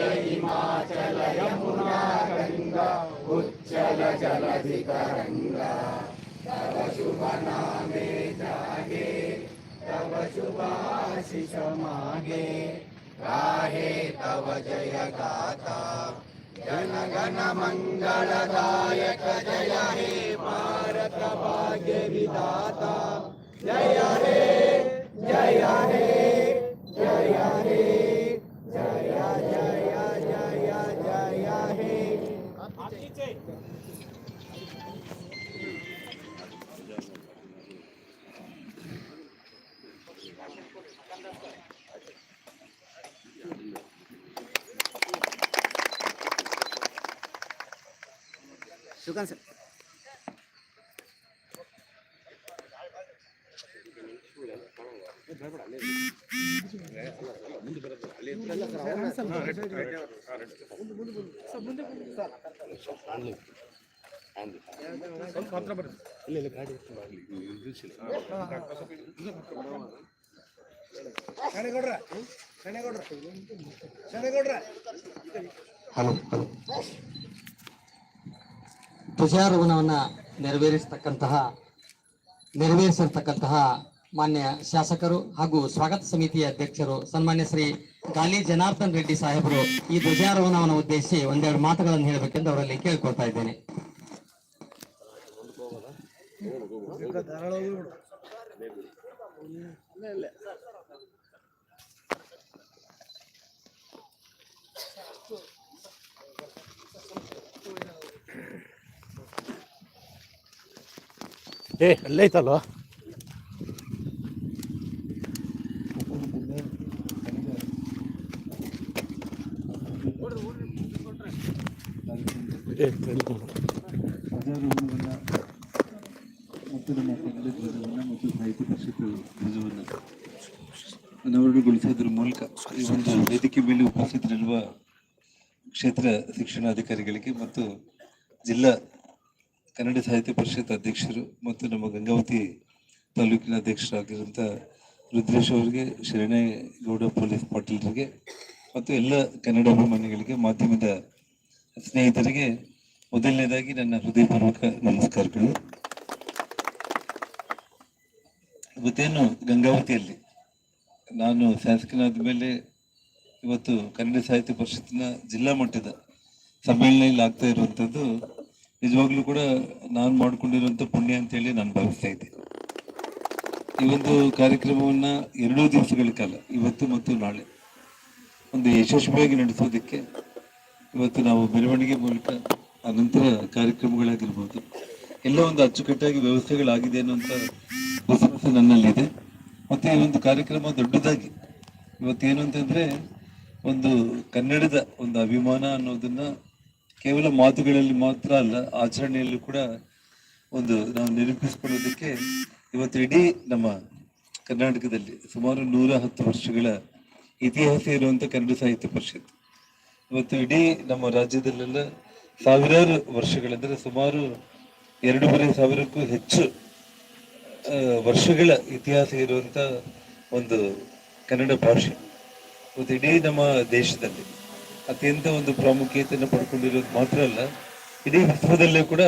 हिमाचल यमुना गंगा उच्चल जलधितरंगा तव शुभ नामे जागे तव शुभाशिष मागे गाहे तव जय गाथा जन गण मंगलदायक जय हे भारत भाग्य विधाता जय हे जय हे जय हे Sukan sir. ಧ್ವಜಾರೋಹಣವನ್ನ ಹಲೋ. ಹಲೋ ನೆರವೇರಿಸತಕ್ಕಂತಹ ನೆರವೇರಿಸಿರ್ತಕ್ಕಂತಹ ಮಾನ್ಯ ಶಾಸಕರು ಹಾಗೂ ಸ್ವಾಗತ ಸಮಿತಿಯ ಅಧ್ಯಕ್ಷರು, ಸನ್ಮಾನ್ಯ ಶ್ರೀ ಗಾಲಿ ಜನಾರ್ದನ್ ರೆಡ್ಡಿ ಸಾಹೇಬರು, ಈ ಧ್ವಜಾರೋಹಣವನ್ನು ಉದ್ದೇಶಿಸಿ ಒಂದೆರಡು ಮಾತುಗಳನ್ನು ಹೇಳಬೇಕೆಂದು ಅವರಲ್ಲಿ ಕೇಳ್ಕೊಳ್ತಾ ಇದ್ದೇನೆ. ಏ, ಅಲ್ಲೇ ತಡಿ ಮತ್ತು ನಮ್ಮ ಮತ್ತು ಸಾಹಿತ್ಯ ಪರಿಷತ್ತು ಧ್ವಜವನ್ನ ಅನಾವರಣಗೊಳಿಸೋದ್ರ ಮೂಲಕ ಈ ಒಂದು ವೇದಿಕೆ ಮೇಲೆ ಉಪಸ್ಥಿತರಿರುವ ಕ್ಷೇತ್ರ ಶಿಕ್ಷಣಾಧಿಕಾರಿಗಳಿಗೆ ಮತ್ತು ಜಿಲ್ಲಾ ಕನ್ನಡ ಸಾಹಿತ್ಯ ಪರಿಷತ್ ಅಧ್ಯಕ್ಷರು ಮತ್ತು ನಮ್ಮ ಗಂಗಾವತಿ ತಾಲೂಕಿನ ಅಧ್ಯಕ್ಷರಾಗಿರುವಂಥ ರುದ್ರೇಶ್ ಅವರಿಗೆ, ಶರಣೇಗೌಡ ಪೊಲೀಸ್ ಪಾಟೀಲರಿಗೆ ಮತ್ತು ಎಲ್ಲ ಕನ್ನಡ ಅಭಿಮಾನಿಗಳಿಗೆ, ಮಾಧ್ಯಮದ ಸ್ನೇಹಿತರಿಗೆ ಮೊದಲನೇದಾಗಿ ನನ್ನ ಹೃದಯಪೂರ್ವಕ ನಮಸ್ಕಾರಗಳು. ಇವತ್ತೇನು ಗಂಗಾವತಿಯಲ್ಲಿ? ನಾನು ಶಾಸಕನಾದ ಮೇಲೆ ಇವತ್ತು ಕನ್ನಡ ಸಾಹಿತ್ಯ ಪರಿಷತ್ತಿನ ಜಿಲ್ಲಾ ಮಟ್ಟದ ಸಮ್ಮೇಳನ ಆಗ್ತಾ ಇರುವಂಥದ್ದು, ನಿಜವಾಗ್ಲೂ ಕೂಡ ನಾನು ಮಾಡ್ಕೊಂಡಿರುವಂಥ ಪುಣ್ಯ ಅಂತೇಳಿ ನಾನು ಭಾವಿಸ್ತಾ ಇದ್ದೆ. ಈ ಒಂದು ಕಾರ್ಯಕ್ರಮವನ್ನ ಎರಡೂ ದಿವಸಗಳ ಕಾಲ, ಇವತ್ತು ಮತ್ತು ನಾಳೆ, ಒಂದು ಯಶಸ್ವಿಯಾಗಿ ನಡೆಸೋದಕ್ಕೆ ಇವತ್ತು ನಾವು ಮೆರವಣಿಗೆ ಮೂಲಕ ಅನಂತರ ಕಾರ್ಯಕ್ರಮಗಳಾಗಿರ್ಬೋದು. ಎಲ್ಲ ಒಂದು ಅಚ್ಚುಕಟ್ಟಾಗಿ ವ್ಯವಸ್ಥೆಗಳಾಗಿದೆ ಅನ್ನೋಂಥ ವಿಶ್ವಾಸ ನನ್ನಲ್ಲಿದೆ. ಮತ್ತು ಈ ಒಂದು ಕಾರ್ಯಕ್ರಮ ದೊಡ್ಡದಾಗಿ. ಇವತ್ತೇನು ಅಂತಂದರೆ ಒಂದು ಕನ್ನಡದ ಒಂದು ಅಭಿಮಾನ ಅನ್ನೋದನ್ನು ಕೇವಲ ಮಾತುಗಳಲ್ಲಿ ಮಾತ್ರ ಅಲ್ಲ, ಆಚರಣೆಯಲ್ಲೂ ಕೂಡ ಒಂದು ನಾವು ನಿರೂಪಿಸಿಕೊಳ್ಳೋದಕ್ಕೆ ಇವತ್ತು ಇಡೀ ನಮ್ಮ ಕರ್ನಾಟಕದಲ್ಲಿ ಸುಮಾರು ನೂರ ಹತ್ತು ವರ್ಷಗಳ ಇತಿಹಾಸ ಇರುವಂಥ ಕನ್ನಡ ಸಾಹಿತ್ಯ ಪರಿಷತ್. ಇವತ್ತು ಇಡೀ ನಮ್ಮ ರಾಜ್ಯದಲ್ಲೆಲ್ಲ ಸಾವಿರಾರು ವರ್ಷಗಳೆಂದರೆ ಸುಮಾರು ಎರಡೂವರೆ ಸಾವಿರಕ್ಕೂ ಹೆಚ್ಚು ವರ್ಷಗಳ ಇತಿಹಾಸ ಇರುವಂಥ ಒಂದು ಕನ್ನಡ ಭಾಷೆ. ಮತ್ತು ಇಡೀ ನಮ್ಮ ದೇಶದಲ್ಲಿ ಅತ್ಯಂತ ಒಂದು ಪ್ರಾಮುಖ್ಯತೆಯನ್ನು ಪಡ್ಕೊಂಡಿರೋದು ಮಾತ್ರ ಅಲ್ಲ, ಇಡೀ ವಿಶ್ವದಲ್ಲೇ ಕೂಡ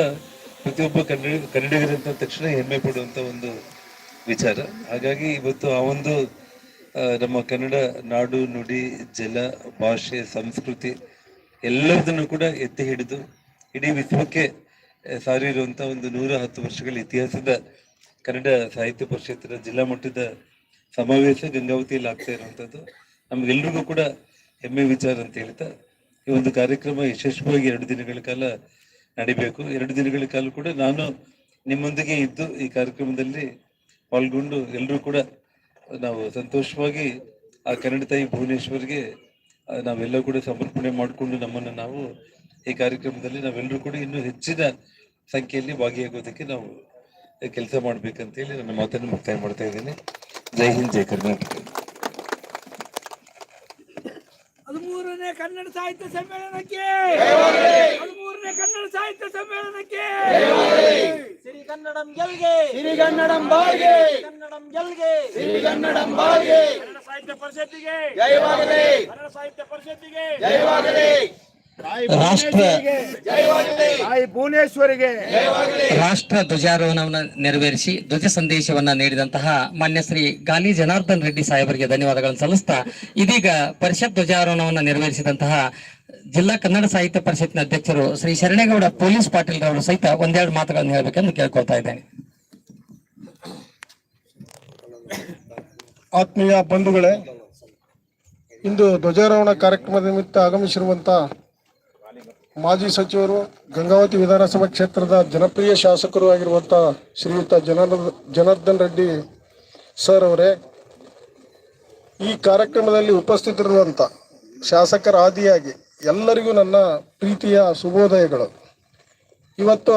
ಪ್ರತಿಯೊಬ್ಬ ಕನ್ನಡ, ಕನ್ನಡಿಗರಂತ ತಕ್ಷಣ ಹೆಮ್ಮೆ ಪಡುವಂಥ ಒಂದು ವಿಚಾರ. ಹಾಗಾಗಿ ಇವತ್ತು ಆ ಒಂದು ನಮ್ಮ ಕನ್ನಡ ನಾಡು ನುಡಿ, ಜಲ, ಭಾಷೆ, ಸಂಸ್ಕೃತಿ ಎಲ್ಲದನ್ನು ಕೂಡ ಎತ್ತಿ ಹಿಡಿದು ಇಡೀ ವಿಶ್ವಕ್ಕೆ ಸಾರಿ ಸಾರಿರುವಂತ ಒಂದು ನೂರ ಹತ್ತು ವರ್ಷಗಳ ಇತಿಹಾಸದ ಕನ್ನಡ ಸಾಹಿತ್ಯ ಪರಿಷತ್ತಿನ ಜಿಲ್ಲಾ ಮಟ್ಟದ ಸಮಾವೇಶ ಗಂಗಾವತಿಯಲ್ಲಿ ಆಗ್ತಾ ಇರುವಂತದ್ದು. ನಮ್ಗೆಲ್ರಿಗೂ ಕೂಡ ಹೆಮ್ಮೆ ವಿಚಾರ ಅಂತ ಹೇಳ್ತಾ, ಈ ಒಂದು ಕಾರ್ಯಕ್ರಮ ಯಶಸ್ವಿಯಾಗಿ ಎರಡು ದಿನಗಳ ಕಾಲ ನಡಿಬೇಕು. ಎರಡು ದಿನಗಳ ಕಾಲ ಕೂಡ ನಾನು ನಿಮ್ಮೊಂದಿಗೆ ಇದ್ದು ಈ ಕಾರ್ಯಕ್ರಮದಲ್ಲಿ ಪಾಲ್ಗೊಂಡು ಎಲ್ಲರೂ ಕೂಡ ನಾವು ಸಂತೋಷವಾಗಿ ಆ ಕನ್ನಡ ತಾಯಿ ಭುವನೇಶ್ವರ್ಗೆ ನಾವೆಲ್ಲ ಕೂಡ ಸಮರ್ಪಣೆ ಮಾಡಿಕೊಂಡು ನಮ್ಮನ್ನು ನಾವು ಈ ಕಾರ್ಯಕ್ರಮದಲ್ಲಿ ನಾವೆಲ್ಲರೂ ಕೂಡ ಇನ್ನೂ ಹೆಚ್ಚಿನ ಸಂಖ್ಯೆಯಲ್ಲಿ ಭಾಗಿಯಾಗೋದಕ್ಕೆ ನಾವು ಕೆಲಸ ಮಾಡ್ಬೇಕಂತೇಳಿ ನನ್ನ ಮಾತನ್ನು ಮುಕ್ತಾಯ ಮಾಡ್ತಾ ಇದ್ದೇನೆ. ಜೈ ಹಿಂದ್ ಜೈ ಕರ್ನಾಟಕ. ಹದಿಮೂರನೇ ಕನ್ನಡ ಸಾಹಿತ್ಯ ಸಮ್ಮೇಳನಕ್ಕೆ! ಹದಿಮೂರನೇ ಕನ್ನಡ ಸಾಹಿತ್ಯ ಸಮ್ಮೇಳನಕ್ಕೆ! ಸಿರಿಗನ್ನಡಂ ಗೆಲ್ಗೆ! ಸಿರಿಗನ್ನಡಂ ಬಾಳ್ಗೆ! ಕನ್ನಡಂ ಗೆಲ್ಗೆ! ಕನ್ನಡ ಸಾಹಿತ್ಯ ಪರಿಷತ್ತಿಗೆ. ಜಯವಾಗಲಿ. ಕನ್ನಡ ಸಾಹಿತ್ಯ ಪರಿಷತ್ತಿಗೆ. ಜಯವಾಗಲಿ. ರಾಷ್ಟ್ರ ಭುವನೇಶ್ವರಿಗೆ. ರಾಷ್ಟ್ರ ಧ್ವಜಾರೋಹಣವನ್ನು ನೆರವೇರಿಸಿ ಧ್ವಜ ಸಂದೇಶವನ್ನ ನೀಡಿದಂತಹ ಮಾನ್ಯ ಶ್ರೀ ಗಾಲಿ ಜನಾರ್ದನ್ ರೆಡ್ಡಿ ಸಾಹೇಬರಿಗೆ ಧನ್ಯವಾದಗಳನ್ನು ಸಲ್ಲಿಸ್ತಾ ಇದೀಗ ಪರಿಷತ್ ಧ್ವಜಾರೋಹಣವನ್ನು ನೆರವೇರಿಸಿದಂತಹ ಜಿಲ್ಲಾ ಕನ್ನಡ ಸಾಹಿತ್ಯ ಪರಿಷತ್ನ ಅಧ್ಯಕ್ಷರು ಶ್ರೀ ಶರಣೇಗೌಡ ಪೊಲೀಸ್ ಪಾಟೀಲ್ ರವರು ಸಹಿತ ಒಂದೆರಡು ಮಾತುಗಳನ್ನು ಹೇಳಬೇಕೆಂದು ಕೇಳ್ಕೊಳ್ತಾ ಇದ್ದೇನೆ. ಆತ್ಮೀಯ ಬಂಧುಗಳೇ, ಇಂದು ಧ್ವಜಾರೋಹಣ ಕಾರ್ಯಕ್ರಮದ ನಿಮಿತ್ತ ಆಗಮಿಸಿರುವಂತ ಮಾಜಿ ಸಚಿವರು, ಗಂಗಾವತಿ ವಿಧಾನಸಭಾ ಕ್ಷೇತ್ರದ ಜನಪ್ರಿಯ ಶಾಸಕರು ಆಗಿರುವಂಥ ಶ್ರೀಯುತ ಜನಾರ್ದ, ಜನಾರ್ದನ್ ರೆಡ್ಡಿ ಸರ್ ಅವರೇ, ಈ ಕಾರ್ಯಕ್ರಮದಲ್ಲಿ ಉಪಸ್ಥಿತರಿರುವಂಥ ಶಾಸಕರ ಆದಿಯಾಗಿ ಎಲ್ಲರಿಗೂ ನನ್ನ ಪ್ರೀತಿಯ ಶುಭೋದಯಗಳು. ಇವತ್ತು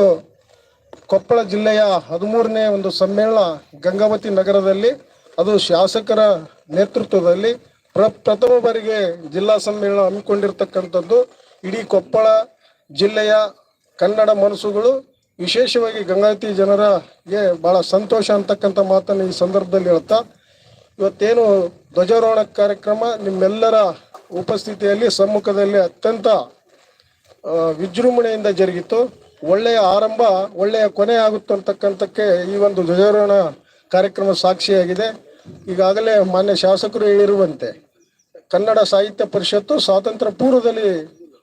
ಕೊಪ್ಪಳ ಜಿಲ್ಲೆಯ ಹದಿಮೂರನೇ ಒಂದು ಸಮ್ಮೇಳನ ಗಂಗಾವತಿ ನಗರದಲ್ಲಿ ಅದು ಶಾಸಕರ ನೇತೃತ್ವದಲ್ಲಿ ಪ್ರ ಪ್ರಥಮ ಬಾರಿಗೆ ಜಿಲ್ಲಾ ಸಮ್ಮೇಳನ ಹಮ್ಮಿಕೊಂಡಿರ್ತಕ್ಕಂಥದ್ದು. ಇಡೀ ಕೊಪ್ಪಳ ಜಿಲ್ಲೆಯ ಕನ್ನಡ ಮನಸ್ಸುಗಳು ವಿಶೇಷವಾಗಿ ಗಂಗಾವತಿ ಜನರಿಗೆ ಬಹಳ ಸಂತೋಷ ಅಂತಕ್ಕಂಥ ಮಾತನ್ನು ಈ ಸಂದರ್ಭದಲ್ಲಿ ಹೇಳ್ತಾ, ಇವತ್ತೇನು ಧ್ವಜಾರೋಹಣ ಕಾರ್ಯಕ್ರಮ ನಿಮ್ಮೆಲ್ಲರ ಉಪಸ್ಥಿತಿಯಲ್ಲಿ ಸಮ್ಮುಖದಲ್ಲಿ ಅತ್ಯಂತ ವಿಜೃಂಭಣೆಯಿಂದ ಜರುಗಿತು. ಒಳ್ಳೆಯ ಆರಂಭ, ಒಳ್ಳೆಯ ಕೊನೆ ಆಗುತ್ತೆ ಅಂತಕ್ಕಂಥಕ್ಕೆ ಈ ಒಂದು ಧ್ವಜಾರೋಹಣ ಕಾರ್ಯಕ್ರಮ ಸಾಕ್ಷಿಯಾಗಿದೆ. ಈಗಾಗಲೇ ಮಾನ್ಯ ಶಾಸಕರು ಹೇಳಿರುವಂತೆ ಕನ್ನಡ ಸಾಹಿತ್ಯ ಪರಿಷತ್ತು ಸ್ವಾತಂತ್ರ್ಯ ಪೂರ್ವದಲ್ಲಿ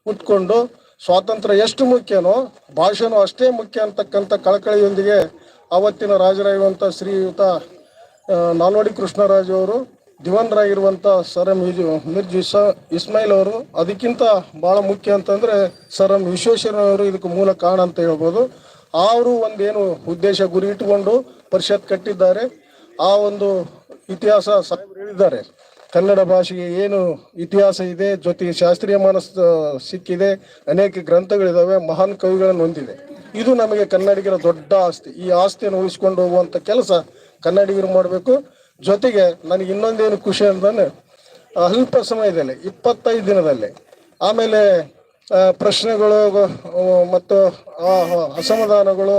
ಹುಟ್ಕೊಂಡು ಸ್ವಾತಂತ್ರ್ಯ ಎಷ್ಟು ಮುಖ್ಯನೋ, ಭಾಷೆನೂ ಅಷ್ಟೇ ಮುಖ್ಯ ಅಂತಕ್ಕಂಥ ಕಳಕಳಿಯೊಂದಿಗೆ ಆವತ್ತಿನ ರಾಜರಾಗಿರುವಂಥ ಶ್ರೀಯುತ ನಾಲ್ವಡಿ ಕೃಷ್ಣರಾಜು ಅವರು ದಿವನ್ರಾಗಿರುವಂಥ ಸರ್ ಎಂ ಮಿರ್ಜ್ ಇಸ, ಇಸ್ಮಾಯಿಲ್ ಅವರು, ಅದಕ್ಕಿಂತ ಭಾಳ ಮುಖ್ಯ ಅಂತಂದರೆ ಸರ್ ಎಂ ವಿಶ್ವೇಶ್ವರಯ್ಯನವರು ಇದಕ್ಕೆ ಮೂಲ ಕಾರಣ ಅಂತ ಹೇಳ್ಬೋದು. ಅವರು ಒಂದೇನು ಉದ್ದೇಶ ಗುರಿ ಇಟ್ಟುಕೊಂಡು ಪರಿಷತ್ ಕಟ್ಟಿದ್ದಾರೆ. ಆ ಒಂದು ಇತಿಹಾಸ ಸಾಹೇಬರು ಹೇಳಿದ್ದಾರೆ. ಕನ್ನಡ ಭಾಷೆಗೆ ಏನು ಇತಿಹಾಸ ಇದೆ, ಜೊತೆಗೆ ಶಾಸ್ತ್ರೀಯ ಮಾನಸ ಸಿಕ್ಕಿದೆ, ಅನೇಕ ಗ್ರಂಥಗಳಿದಾವೆ, ಮಹಾನ್ ಕವಿಗಳನ್ನು ಹೊಂದಿದೆ. ಇದು ನಮಗೆ ಕನ್ನಡಿಗರ ದೊಡ್ಡ ಆಸ್ತಿ. ಈ ಆಸ್ತಿಯನ್ನು ಉಳಿಸ್ಕೊಂಡು ಹೋಗುವಂತ ಕೆಲಸ ಕನ್ನಡಿಗರು ಮಾಡಬೇಕು. ಜೊತೆಗೆ ನನಗೆ ಇನ್ನೊಂದೇನು ಖುಷಿ ಅಂತಂದ್ರೆ ಅಲ್ಪ ಸಮಯದಲ್ಲಿ, ಇಪ್ಪತ್ತೈದು ದಿನದಲ್ಲಿ, ಆಮೇಲೆ ಪ್ರಶ್ನೆಗಳು ಮತ್ತು ಅಸಮಾಧಾನಗಳು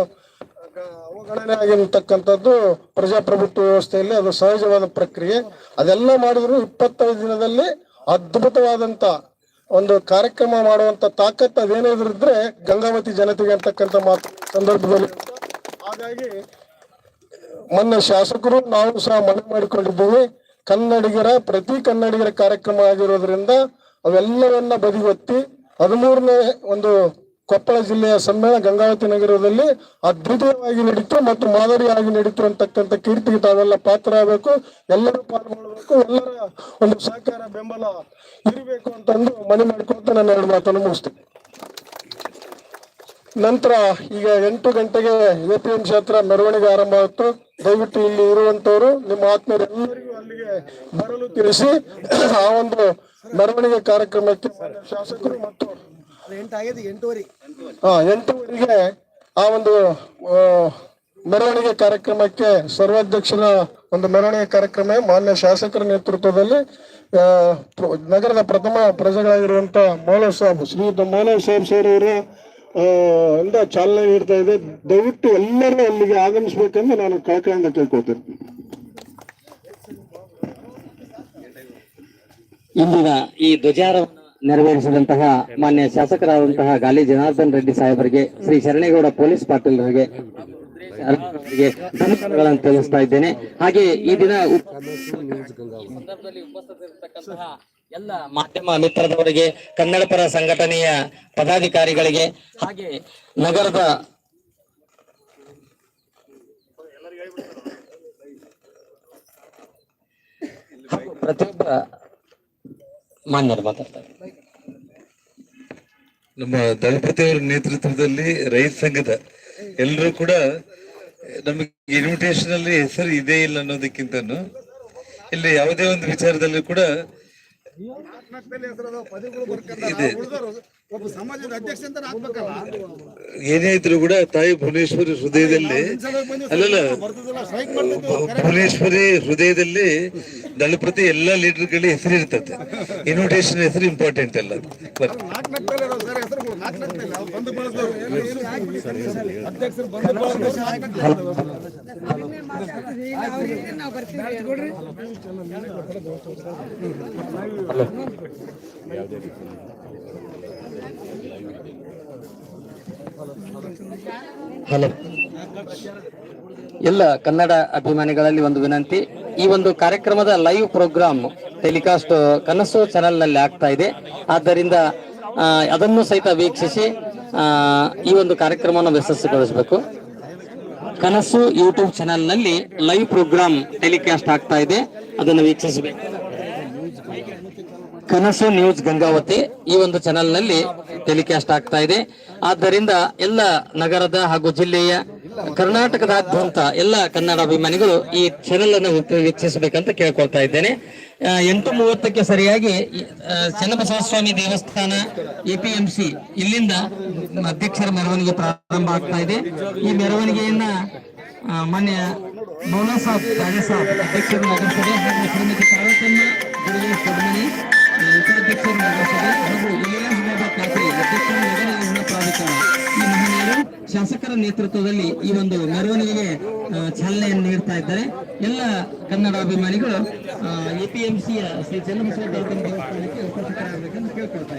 ಅವಗಣನೆ ಆಗಿರತಕ್ಕಂಥದ್ದು ಪ್ರಜಾಪ್ರಭುತ್ವ ವ್ಯವಸ್ಥೆಯಲ್ಲಿ ಅದು ಸಹಜವಾದ ಪ್ರಕ್ರಿಯೆ. ಅದೆಲ್ಲ ಮಾಡಿದ್ರು ಇಪ್ಪತ್ತೈದು ದಿನದಲ್ಲಿ ಅದ್ಭುತವಾದಂತ ಒಂದು ಕಾರ್ಯಕ್ರಮ ಮಾಡುವಂತ ತಾಕತ್ತು ಅದೇನಾದ್ರಿದ್ರೆ ಗಂಗಾವತಿ ಜನತೆಗೆ ಅಂತಕ್ಕಂಥ ಮಾತು ಸಂದರ್ಭದಲ್ಲಿ ಹಾಗಾಗಿ ಮೊನ್ನೆ ಶಾಸಕರು ನಾವು ಸಹ ಮನವಿ ಮಾಡಿಕೊಂಡಿದ್ದೀವಿ. ಕನ್ನಡಿಗರ, ಪ್ರತಿ ಕನ್ನಡಿಗರ ಕಾರ್ಯಕ್ರಮ ಆಗಿರೋದ್ರಿಂದ ಅವೆಲ್ಲವನ್ನ ಬದಿಗೊತ್ತಿ ಹದಿಮೂರನೇ ಒಂದು ಕೊಪ್ಪಳ ಜಿಲ್ಲೆಯ ಸಮ್ಮೇಳನ ಗಂಗಾವತಿ ನಗರದಲ್ಲಿ ಅದ್ಭುತವಾಗಿ ನಡೀತು ಮತ್ತು ಮಾದರಿಯಾಗಿ ನಡೀತು ಅಂತಕ್ಕಂಥ ಕೀರ್ತಿಗೆ ತಾವೆಲ್ಲ ಪಾತ್ರ ಆಗಬೇಕು ಎಲ್ಲರೂ ಪಾಲ್ಗೊಳ್ಬೇಕು ಎಲ್ಲರ ಒಂದು ಸಹಕಾರ ಬೆಂಬಲ ಇರಬೇಕು ಅಂತಂದು ಮನವಿ ಮಾಡ್ಕೊಂತ ನಾನು ಎರಡು ಮಾತನ್ನು ಮುಗಿಸ್ತೀನಿ. ನಂತರ ಈಗ ಎಂಟು ಗಂಟೆಗೆ ಎ ಪಿ ಎಂ ಕ್ಷೇತ್ರ ಮೆರವಣಿಗೆ ಆರಂಭ ಆಯಿತು. ದಯವಿಟ್ಟು ಇಲ್ಲಿ ಇರುವಂತವರು ನಿಮ್ಮ ಆತ್ಮೀಯರೆಲ್ಲರಿಗೂ ಅಲ್ಲಿಗೆ ಬರಲು ತಿಳಿಸಿ, ಆ ಒಂದು ಮೆರವಣಿಗೆ ಕಾರ್ಯಕ್ರಮಕ್ಕೆ ಶಾಸಕರು ಮತ್ತು ಎಂಟಾಗಿದೆ ಎಂಟೂವರೆ. ಎಂಟುವರೆಗೆ ಆ ಒಂದು ಮೆರವಣಿಗೆ ಕಾರ್ಯಕ್ರಮಕ್ಕೆ ಸರ್ವಾಧ್ಯಕ್ಷರ ಒಂದು ಮೆರವಣಿಗೆ ಕಾರ್ಯಕ್ರಮ ಮಾನ್ಯ ಶಾಸಕರ ನೇತೃತ್ವದಲ್ಲಿ ನಗರದ ಪ್ರಥಮ ಪ್ರಜೆಗಳಾಗಿರುವಂತ ಮೌಲವ್ ಸಾಬ್ ಶ್ರೀಯುತ ಮೌಲವ್ ಸಾಬ್ ಸರ್ ಅವರು ಆ, ಇಂದ ಚಾಲನೆ ನೀಡ್ತಾ ಇದೆ. ದಯವಿಟ್ಟು ಎಲ್ಲರೂ ಅಲ್ಲಿಗೆ ಆಗಮಿಸ್ಬೇಕೆಂದು ನಾನು ಕಳಕಳಿಯಿಂದ ಕೇಳ್ಕೊಳ್ತೇನೆ. ಇಂದಿನ ಈ ಧ್ವಜಾರೋಹಣ ನೆರವೇರಿಸಿದಂತಹ ಮಾನ್ಯ ಶಾಸಕರಾದಂತಹ ಗಾಲಿ ಜನಾರ್ದನ್ ರೆಡ್ಡಿ ಸಾಹೇಬರಿಗೆ ಶ್ರೀ ಶರಣೇಗೌಡ ಪೊಲೀಸ್ ಪಾಟೀಲ್ ಅವರಿಗೆ ಧನ್ಯವಾದಗಳನ್ನು ತಿಳಿಸ್ತಾ ಇದ್ದೇನೆ. ಹಾಗೆ ಈ ದಿನ ಎಲ್ಲ ಮಾಧ್ಯಮ ಮಿತ್ರದವರಿಗೆ ಕನ್ನಡ ಪರ ಸಂಘಟನೆಯ ಪದಾಧಿಕಾರಿಗಳಿಗೆ, ಹಾಗೆ ನಗರದ ಪ್ರತಿಯೊಬ್ಬ ಮಾನ್ಯರು ಮಾತಾಡ್ತಾರೆ. ನಮ್ಮ ದಳಪತಿ ಅವರ ನೇತೃತ್ವದಲ್ಲಿ ರೈತ ಸಂಘದ ಎಲ್ಲರೂ ಕೂಡ ನಮಗೆ ಇನ್ವಿಟೇಷನ್ ಅಲ್ಲಿ ಹೆಸರು ಇದೇ ಇಲ್ಲ ಅನ್ನೋದಕ್ಕಿಂತ ಇಲ್ಲಿ ಯಾವುದೇ ಒಂದು ವಿಚಾರದಲ್ಲಿ ಕೂಡ ನಾಲ್ಕನಾಲ್ಕಲ್ಲಿ ಒಬ್ಬ ಸಮಾಜದ ಅಧ್ಯಕ್ಷ ಅಂತ ಹಾಕ್ಬೇಕಲ್ಲ ಏನೇ ಇದ್ರು ಕೂಡ ತಾಯಿ ಭುವನೇಶ್ವರಿ ಹೃದಯದಲ್ಲಿ ಅಲ್ಲಲ್ಲ ಭುವನೇಶ್ವರಿ ಹೃದಯದಲ್ಲಿ ದಳಪತಿ ಎಲ್ಲಾ ಲೀಡರ್ಗಳ ಹೆಸರು ಇರ್ತದೆ. ಇನ್ವಿಟೇಷನ್ ಹೆಸರು ಇಂಪಾರ್ಟೆಂಟ್ ಅಲ್ಲ ಹಲೋ. ಎಲ್ಲ ಕನ್ನಡ ಅಭಿಮಾನಿಗಳಲ್ಲಿ ಒಂದು ವಿನಂತಿ. ಈ ಒಂದು ಕಾರ್ಯಕ್ರಮದ ಲೈವ್ ಪ್ರೋಗ್ರಾಮ್ ಟೆಲಿಕಾಸ್ಟ್ ಕನಸು ಚಾನೆಲ್ನಲ್ಲಿ ಆಗ್ತಾ ಇದೆ. ಆದ್ದರಿಂದ ಅದನ್ನು ಸಹಿತ ವೀಕ್ಷಿಸಿ ಈ ಒಂದು ಕಾರ್ಯಕ್ರಮವನ್ನು ಯಶಸ್ವಿಗೊಳಿಸಬೇಕು. ಕನಸು ಯೂಟ್ಯೂಬ್ ಚಾನೆಲ್ನಲ್ಲಿ ಲೈವ್ ಪ್ರೋಗ್ರಾಮ್ ಟೆಲಿಕಾಸ್ಟ್ ಆಗ್ತಾ ಇದೆ. ಅದನ್ನು ವೀಕ್ಷಿಸಬೇಕು. ಕನಸು ನ್ಯೂಸ್ ಗಂಗಾವತಿ ಈ ಒಂದು ಚಾನೆಲ್ನಲ್ಲಿ ಟೆಲಿಕಾಸ್ಟ್ ಆಗ್ತಾ ಇದೆ. ಆದ್ದರಿಂದ ಎಲ್ಲ ನಗರದ ಹಾಗೂ ಜಿಲ್ಲೆಯ ಕರ್ನಾಟಕದಾದ್ಯಂತ ಎಲ್ಲ ಕನ್ನಡ ಅಭಿಮಾನಿಗಳು ಈ ಚಾನೆಲ್ ಅನ್ನು ವೀಕ್ಷ- ವೀಕ್ಷಿಸಬೇಕಂತ ಕೇಳ್ಕೊಳ್ತಾ ಇದ್ದೇನೆ. ಎಂಟು ಮೂವತ್ತಕ್ಕೆ ಸರಿಯಾಗಿ ಎ ಚನ್ನಬಸವಸ್ವಾಮಿ ದೇವಸ್ಥಾನ ಎಪಿಎಂಸಿ ಇಲ್ಲಿಂದ ಅಧ್ಯಕ್ಷರ ಮೆರವಣಿಗೆ ಪ್ರಾರಂಭ ಆಗ್ತಾ ಇದೆ. ಈ ಮೆರವಣಿಗೆಯನ್ನ ಮಾನ್ಯ ಮೌಲಾ ಸಾಬ್ ರಾಜಾ ಸಾಬ್, ಅಧ್ಯಕ್ಷರು ಶ್ರೀಮತಿ ಪಾರ್ವತಮ್ಮ ದೊಡ್ಮನಿ ಉಪಾಧ್ಯಕ್ಷರು ಹಾಗೂ ಅಧ್ಯಕ್ಷರು ನಗರ ಪ್ರಾಧಿಕಾರ ಈ ಶಾಸಕರ ನೇತೃತ್ವದಲ್ಲಿ ಈ ಒಂದು ಮೆರವಣಿಗೆಗೆ ಚಾಲನೆಯನ್ನು ನೀಡ್ತಾ ಇದ್ದಾರೆ. ಎಲ್ಲ ಕನ್ನಡ ಅಭಿಮಾನಿಗಳು ಎಪಿಎಂಸಿಯ ಶ್ರೀ ಚನ್ನಬಸವ ದೇವಸ್ಥಾನಕ್ಕೆ ಉಪಸ್ಥಿತರಾಗಬೇಕೆಂದು ಕೇಳ್ಕೊಳ್ತಾ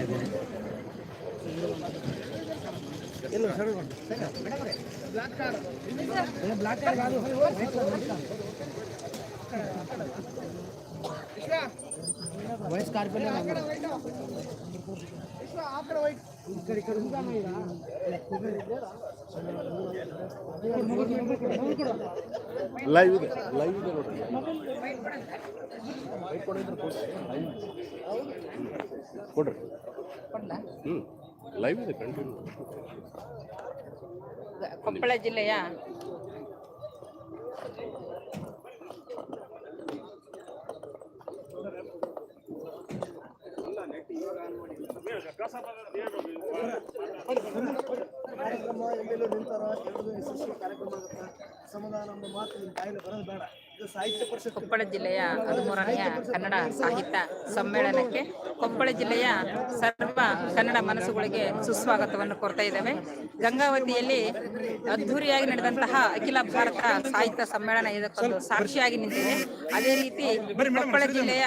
ಇದ್ದೇನೆ ಲೈವ್ ಇದೆ ಲೈವ್ ಇದೆ ನೋಡ್ರಿ ಕೊಡ್ರಿ. ಹ್ಞೂ ಲೈವ್ ಇದೆ ಕಂಟಿನ್ಯೂ ಕೊಪ್ಪಳ ಜಿಲ್ಲೆಯ ಕಾರ್ಯಕ್ರಮ ಎಲ್ಲೆಲ್ಲೋ ನಿಂತಾರ ಎಲ್ಲರೂ ಯಶಸ್ವಿ ಕಾರ್ಯಕ್ರಮ ಆಗುತ್ತೆ. ಸಮಾಧಾನ ನಮ್ಮ ಮಾತು ನಿಮ್ಮ ಬರೋದು ಬೇಡ. ಕೊಪ್ಪಳ ಜಿಲ್ಲೆಯ ಹದಿಮೂರನೆಯ ಕನ್ನಡ ಸಾಹಿತ್ಯ ಸಮ್ಮೇಳನಕ್ಕೆ ಕೊಪ್ಪಳ ಜಿಲ್ಲೆಯ ಸರ್ವ ಕನ್ನಡ ಮನಸ್ಸುಗಳಿಗೆ ಸುಸ್ವಾಗತವನ್ನು ಕೋರ್ತಾ ಇದ್ದೇವೆ. ಗಂಗಾವತಿಯಲ್ಲಿ ಅದ್ಧೂರಿಯಾಗಿ ನಡೆದಂತಹ ಅಖಿಲ ಭಾರತ ಸಾಹಿತ್ಯ ಸಮ್ಮೇಳನ ಇದಕ್ಕೊಂದು ಸಾಕ್ಷಿಯಾಗಿ ನಿಂತಿದೆ. ಅದೇ ರೀತಿ ಕೊಪ್ಪಳ ಜಿಲ್ಲೆಯ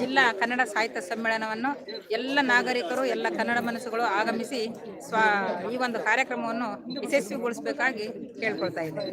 ಜಿಲ್ಲಾ ಕನ್ನಡ ಸಾಹಿತ್ಯ ಸಮ್ಮೇಳನವನ್ನು ಎಲ್ಲ ನಾಗರಿಕರು, ಎಲ್ಲ ಕನ್ನಡ ಮನಸ್ಸುಗಳು ಆಗಮಿಸಿ ಸ್ವ ಈ ಒಂದು ಕಾರ್ಯಕ್ರಮವನ್ನು ಯಶಸ್ವಿಗೊಳಿಸಬೇಕಾಗಿ ಕೇಳ್ಕೊಳ್ತಾ ಇದ್ದೇವೆ.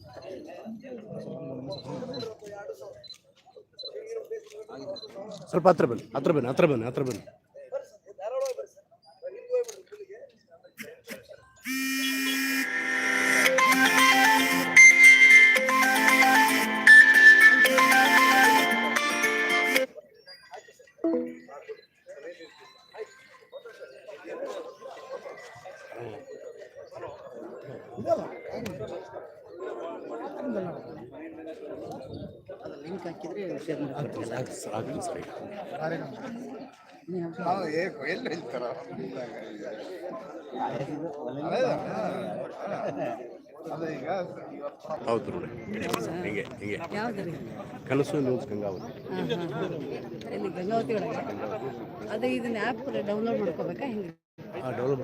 ಸ್ವಲ್ಪ ಹತ್ರ ಬನ್ನಿ ಹತ್ರ ಬನ್ನಿ ಹತ್ರ ಬನ್ನಿ ಹತ್ರ ಬನ್ನಿ. ಸಾಕು ಈಗ ಹೌದು ನೋಡಿ ಹಿಂಗೆ ಹಿಂಗೆ. ಯಾವ್ದು ಕನಸು ನ್ಯೂಸ್ ಗಂಗಾವತಿ. ಇಲ್ಲಿ ಗಂಗಾವತಿ ಒಳಗೆ. ಅದು ಇದನ್ನ ಆ್ಯಪ್ ಡೌನ್ಲೋಡ್ ಮಾಡ್ಕೋಬೇಕಾ? ಹಿಂಗೆ? ಹಾಂ ಡೆವಲಪ್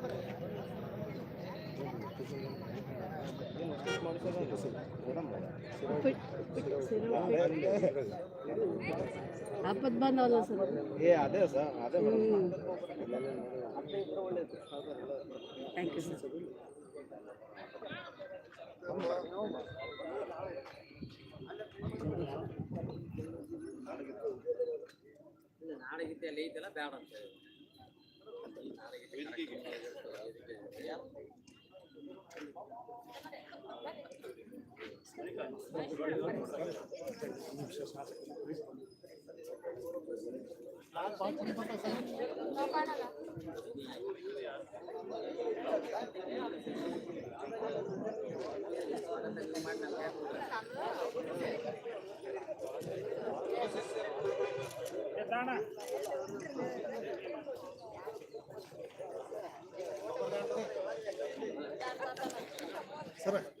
ಆಪತ್ ಬಂದವಲ್ಲ ಸರ್ ಏ ಅದೇ ಸರ್ ಅದೇ ಥ್ಯಾಂಕ್ ಯು ಸರ್ Sampai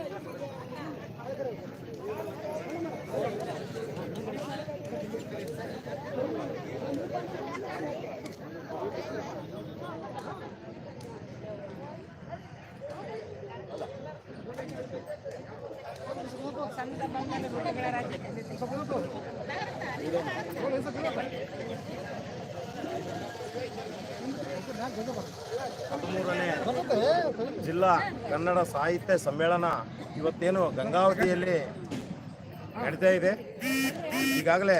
ಹದಿಮೂರನೇ ಜಿಲ್ಲಾ ಕನ್ನಡ ಸಾಹಿತ್ಯ ಸಮ್ಮೇಳನ ಇವತ್ತೇನು ಗಂಗಾವತಿಯಲ್ಲಿ ನಡೀತಾ ಇದೆ. ಈಗಾಗಲೇ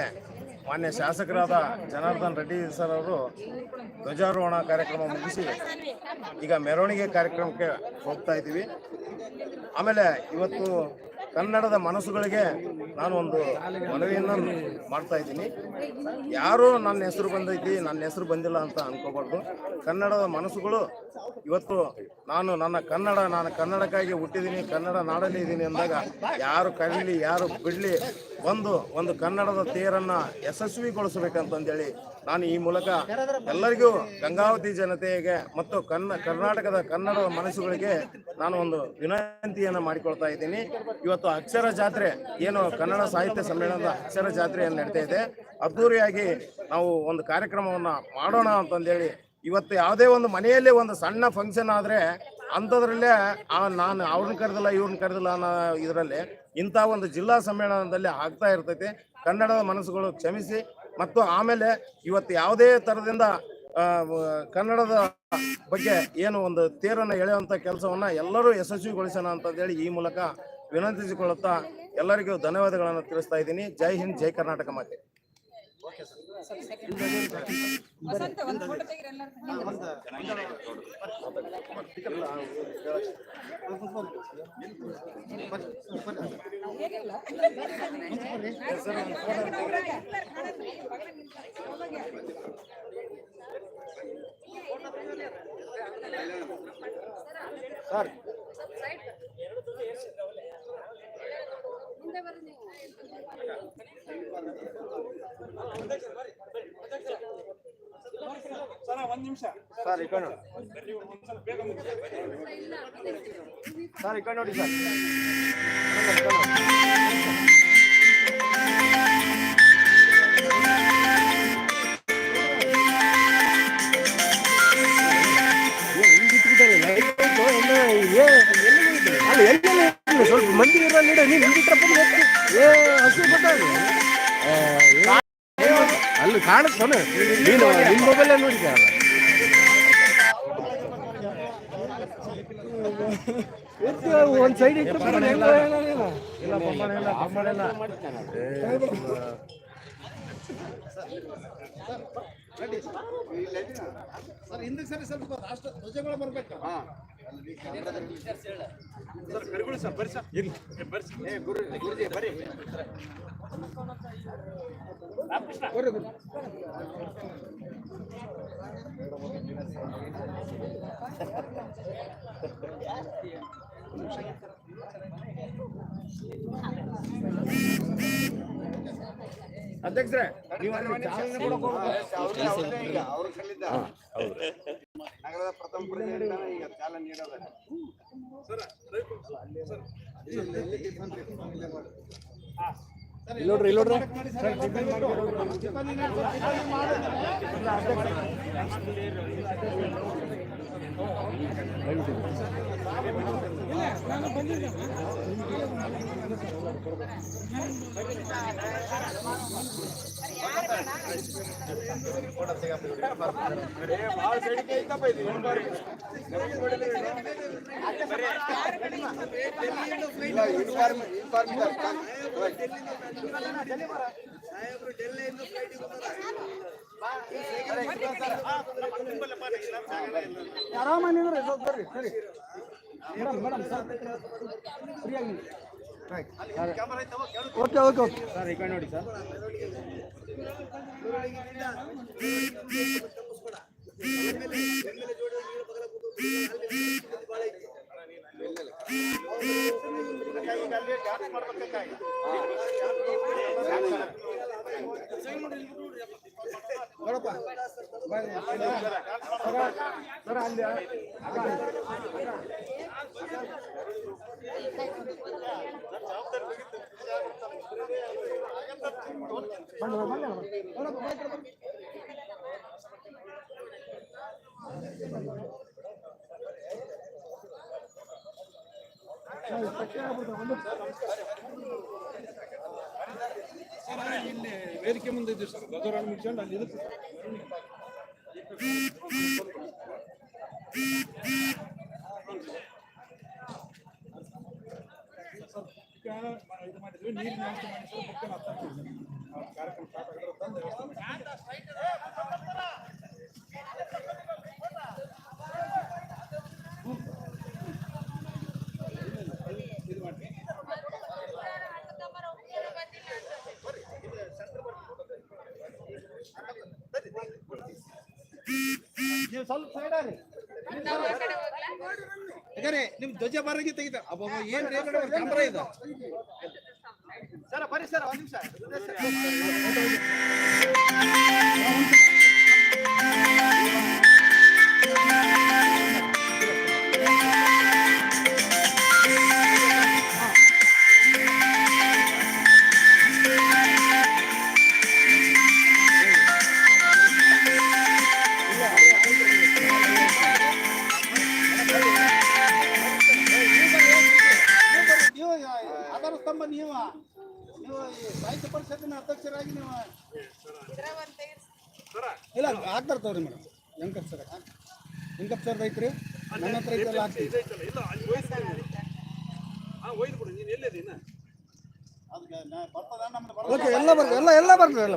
ಮಾನ್ಯ ಶಾಸಕರಾದ ಜನಾರ್ದನ್ ರೆಡ್ಡಿ ಸರ್ ಅವರು ಧ್ವಜಾರೋಹಣ ಕಾರ್ಯಕ್ರಮ ಮುಗಿಸಿ ಈಗ ಮೆರವಣಿಗೆ ಕಾರ್ಯಕ್ರಮಕ್ಕೆ ಹೋಗ್ತಾ ಇದ್ದೀವಿ. ಆಮೇಲೆ ಇವತ್ತು ಕನ್ನಡದ ಮನಸ್ಸುಗಳಿಗೆ ನಾನು ಒಂದು ಮನವಿಯನ್ನು ಮಾಡ್ತಾ ಇದ್ದೀನಿ. ಯಾರು ನನ್ನ ಹೆಸರು ಬಂದೈತಿ, ನನ್ನ ಹೆಸರು ಬಂದಿಲ್ಲ ಅಂತ ಅನ್ಕೋಬಾರ್ದು. ಕನ್ನಡದ ಮನಸ್ಸುಗಳು ಇವತ್ತು ನಾನು ನನ್ನ ಕನ್ನಡ, ನಾನು ಕನ್ನಡಕ್ಕಾಗಿ ಹುಟ್ಟಿದ್ದೀನಿ, ಕನ್ನಡ ನಾಡಲ್ಲಿ ಇದ್ದೀನಿ ಅಂದಾಗ ಯಾರು ಕರೀಲಿ, ಯಾರು ಬಿಡಲಿ ಒಂದು ಒಂದು ಕನ್ನಡದ ತೇರನ್ನು ಯಶಸ್ವಿಗೊಳಿಸಬೇಕಂತಂದೇಳಿ ನಾನು ಈ ಮೂಲಕ ಎಲ್ಲರಿಗೂ ಗಂಗಾವತಿ ಜನತೆಗೆ ಮತ್ತು ಕನ್ನ, ಕರ್ನಾಟಕದ ಕನ್ನಡದ ಮನಸ್ಸುಗಳಿಗೆ ನಾನು ಒಂದು ವಿನಂತಿಯನ್ನು ಮಾಡಿಕೊಳ್ತಾ ಇದ್ದೀನಿ. ಇವತ್ತು ಅಕ್ಷರ ಜಾತ್ರೆ ಏನು ಕನ್ನಡ ಸಾಹಿತ್ಯ ಸಮ್ಮೇಳನದ ಅಕ್ಷರ ಜಾತ್ರೆಯನ್ನು ನಡೀತಾ ಇದೆ. ಅದ್ದೂರಿಯಾಗಿ ನಾವು ಒಂದು ಕಾರ್ಯಕ್ರಮವನ್ನು ಮಾಡೋಣ ಅಂತಂದೇಳಿ ಇವತ್ತು ಯಾವುದೇ ಒಂದು ಮನೆಯಲ್ಲಿ ಒಂದು ಸಣ್ಣ ಫಂಕ್ಷನ್ ಆದರೆ ಅಂಥದ್ರಲ್ಲೇ ನಾನು ಅವ್ರನ್ನ ಕರೆದಿಲ್ಲ ಇವ್ರನ್ನ ಕರೆದಿಲ್ಲ ಅನ್ನೋ ಇದರಲ್ಲಿ ಇಂಥ ಒಂದು ಜಿಲ್ಲಾ ಸಮ್ಮೇಳನದಲ್ಲಿ ಆಗ್ತಾ ಇರ್ತೈತಿ. ಕನ್ನಡದ ಮನಸ್ಸುಗಳು ಕ್ಷಮಿಸಿ ಮತ್ತು ಆಮೇಲೆ ಇವತ್ತು ಯಾವುದೇ ಥರದಿಂದ ಕನ್ನಡದ ಬಗ್ಗೆ ಏನು ಒಂದು ತೇರನ್ನು ಎಳೆಯುವಂಥ ಕೆಲಸವನ್ನ ಎಲ್ಲರೂ ಯಶಸ್ವಿಗೊಳಿಸೋಣ ಅಂತಂದೇಳಿ ಈ ಮೂಲಕ ವಿನಂತಿಸಿಕೊಳ್ಳುತ್ತಾ ಎಲ್ಲರಿಗೂ ಧನ್ಯವಾದಗಳನ್ನು ತಿಳಿಸ್ತಾ ಇದ್ದೀನಿ. ಜೈ ಹಿಂದ್, ಜೈ ಕರ್ನಾಟಕ ಮಾತೆ. ವಸಂತ ಒಂದು ಫೋಟೋ ತೆಗೀರಿ ಎಲ್ಲರೂ. ಸರ್ ಈ ಕಡೆ ಸರ್ ಈ ಕಡೆ ನೋಡಿ ಸರ್ ಸ್ವಲ್ಪ ಮಂದಿ ಇರಲ್ಲ ನೀನು ಹಿಂದಿಟ್ರಪ್ಪ ಏ ಹಸು ಗೊತ್ತಾಗ ಅಲ್ಲಿ ಕಾಣುತ್ತಾನೆ ನೀನು ನಿನ್ನ ಮೊಬೈಲ್ ನೋಡಿದ್ಯಾ? ಒಂದ್ ಸೈಡ್ ಇಟ್ಟು ಸರ್ ಹಿಂದಕ್ಕೆ ಸರಿ ಸ್ವಲ್ಪ ರಾಷ್ಟ್ರ ಧ್ವಜಗಳು ಬರ್ಬೇಕು? ಸರ್ ಹೇಳು ಸರ್ ಬರ್ರಿ ಸರ್ ಇರ್ಲಿ ಬರ್ರಿ ಏ ಗುರು ಗುರುಜಿ ಬರ್ರಿ ಅಧ್ಯಕ್ಷರೇ ನೀವು. ನಗರದ ಪ್ರಥಮ ಈಗ ಚಾಲನೆ ನೀಡೋದು. ಇಲ್ಲೋಡ್ರಿ ಇಲ್ಲೋಡ್ರಿ ಭಾಳ ಬೇಡಿಕೆ ಐತಪ್ಪ ಇದು ಇವ್ನ್ ಬಾರಿ. ಯೂನಿಫಾರ್ಮ್ ಯೂನಿಫಾರ್ಮ್ ಆರಾಮ ನಿಂದ್ರಿ ಸ್ವಲ್ಪ ಬರ್ರಿ ಸರಿ ಓಕೆ ಓಕೆ ಓಕೆ. ಸರ್ ಈ ಕಡೆ ನೋಡಿ ಸರ್. ಈಗ ಅಲ್ಲಿ ಡ್ಯಾನ್ಸ್ ಮಾಡ್ಬೇಕಕ್ಕ ಈಗ. ನೋಡಪ್ಪ ಸರ್ ಅಲ್ಲಿ ಇಲ್ಲಿ ವೇದಿಕೆ ಮುಂದೆ ಇದ್ದೀವಿ ಸರ್. ಧ್ವಜಾರೋಹಣ ಅಲ್ಲಿ ಇದಕ್ಕೆ ಇದು ಮಾಡಿದ್ವಿ, ನೀರಿನ ಕಾರ್ಯಕ್ರಮ ಸ್ಟಾರ್ಟ್ ಆಗಿರೋ ತಂದು ವ್ಯವಸ್ಥೆ. ಸ್ವಲ್ಪ ಸೈಡ್ ಯಾಕಂದ್ರೆ ನಿಮ್ ಧ್ವಜ ಬಾರಿಗೆ ತೆಗಿತ ಅಬ್ಬ ಏನ್ ಕ್ಯಾಮ್ರಾ ಇದು ಸರ್ ಬರೀ ಸರ್ ಒಂದ್ ನಿಮಿಷ ಇಲ್ಲ ಆಗ್ತಾರ ತಗೋರಿ madam. Venkat sir Venkat sir ಐತ್ರಿ ನನ್ನ ಹತ್ರ ಐತೆಲ್ಲ? ಆಗ್ತೀವಿ ಓಕೆ ಎಲ್ಲ ಬರ್ತದೆ? ಎಲ್ಲ ಎಲ್ಲ ಬರ್ತದೆ ಎಲ್ಲ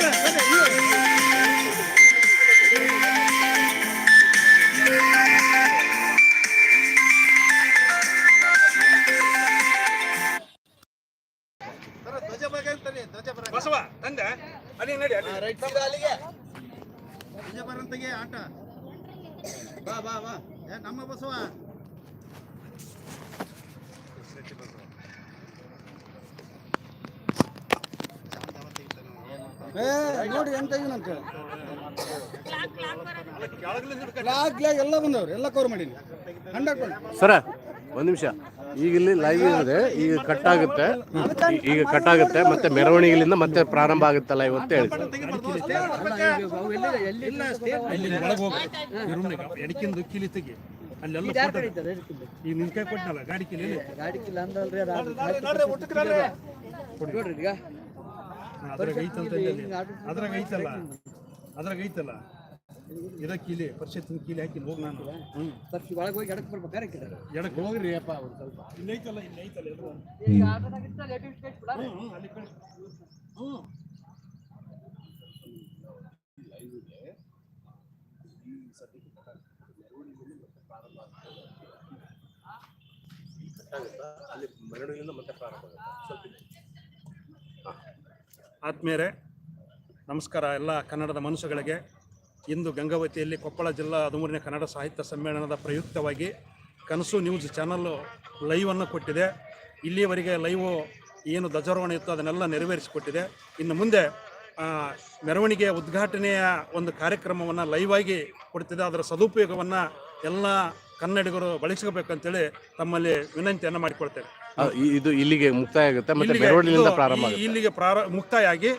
ಧ್ವಜ ಲಾಗ್ಲಾಗ ಎಲ್ಲ ಬಂದವ್ರು ಎಲ್ಲ ಕವರ್ ಮಾಡೀನಿ. ಹಂಡ್ರೆಡ್ ಸರ ಒಂದು ನಿಮಿಷ. ಈಗ ಇಲ್ಲಿ ಲೈವ್ ಇದೆ ಈಗ ಕಟ್ ಆಗುತ್ತೆ. ಈಗ ಕಟ್ ಆಗುತ್ತೆ ಮತ್ತೆ ಮೆರವಣಿಗೆಲಿಂದ ಮತ್ತೆ ಪ್ರಾರಂಭ ಆಗುತ್ತಲ್ಲ ಇವತ್ತು ಹೇಳಿ. ಸರ್ ಎಡಕಿಂದು ಕೀಲಿ ತೆಗಿ ಅಲ್ಲೆಲ್ಲ ಈಗ ನಿನ್ ಕೈ ಕೊಟ್ಟನಲ್ಲ ಗಾಡಿ ಕೀಲಿ ನೋಡ್ರಿ ಈಗ ಅದ್ರಾಗ ಐತಂತ ಇಲ್ಲಿ. ಅದ್ರಾಗ ಐತಲ್ಲ ಅದ್ರಾಗ ಐತಲ್ಲ. ಇದ ಕೀಲಿ ಪರಿಷತ್ತಿನ ಕೀಲಿ ಹಾಕಿ ಹೋಗಿ ನಾನು. ಹ್ಮ್. ಒಳಗೆ ಹೋಗಿ ಎಡಕ್ಕೆ ಬರ್ಬೇಕಾರೆ ಎಡಕ್ಕೆ ಹೋಗ್ರಿ ಅಪ್ಪ ಒಂದು ಸ್ವಲ್ಪ. ಇಲ್ಲಿ ಐತಲ್ಲ ಇಲ್ಲಿ ಐತಲ್ಲ ಎಲ್ಲರೂ ಹ್ಮ್, ಹ್ಮ್, ಅಲ್ಲಿ ಕಳ್ಸಿ. ಹ್ಮ್. ಅಲ್ಲಿ ಮೆರವಣಿಗೆಯಿಂದ ಮತ್ತೆ ಪ್ರಾರಂಭ ಆಗುತ್ತೆ. ಆತ್ಮೀಯರೇ ನಮಸ್ಕಾರ ಎಲ್ಲ ಕನ್ನಡದ ಮನಸ್ಸುಗಳಿಗೆ. ಇಂದು ಗಂಗಾವತಿಯಲ್ಲಿ ಕೊಪ್ಪಳ ಜಿಲ್ಲಾ ಹದಿಮೂರನೇ ಕನ್ನಡ ಸಾಹಿತ್ಯ ಸಮ್ಮೇಳನದ ಪ್ರಯುಕ್ತವಾಗಿ ಕನಸು ನ್ಯೂಸ್ ಚಾನಲ್ಲು ಲೈವನ್ನು ಕೊಟ್ಟಿದೆ. ಇಲ್ಲಿಯವರೆಗೆ ಲೈವು ಏನು ಧ್ವಜಾರೋಹಣ ಇತ್ತು ಅದನ್ನೆಲ್ಲ ನೆರವೇರಿಸಿಕೊಟ್ಟಿದೆ. ಇನ್ನು ಮುಂದೆ ಆ, ಮೆರವಣಿಗೆಯ ಉದ್ಘಾಟನೆಯ ಒಂದು ಕಾರ್ಯಕ್ರಮವನ್ನು ಲೈವ್ ಆಗಿ ಕೊಡ್ತಿದೆ. ಅದರ ಸದುಪಯೋಗವನ್ನು ಎಲ್ಲ ಕನ್ನಡಿಗರು ಬಳಸ್ಕೋಬೇಕಂತೇಳಿ ತಮ್ಮಲ್ಲಿ ವಿನಂತಿಯನ್ನು ಮಾಡಿಕೊಳ್ತೇನೆ. ಇದು ಇಲ್ಲಿಗೆ ಮುಕ್ತಾಯ ಆಗುತ್ತೆ ಮತ್ತೆ ಪ್ರಾರಂಭ ಇಲ್ಲಿಗೆ ಪ್ರಾರ ಮುಕ್ತಾಯ ಆಗಿ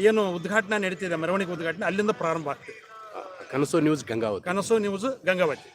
ಏನು ಉದ್ಘಾಟನೆ ನಡೀತಿದೆ ಮೆರವಣಿಗೆ ಉದ್ಘಾಟನೆ ಅಲ್ಲಿಂದ ಪ್ರಾರಂಭ ಆಗ್ತದೆ. ಕನಸು ನ್ಯೂಸ್ ಗಂಗಾವತಿ. ಕನಸು ನ್ಯೂಸ್ ಗಂಗಾವತಿ.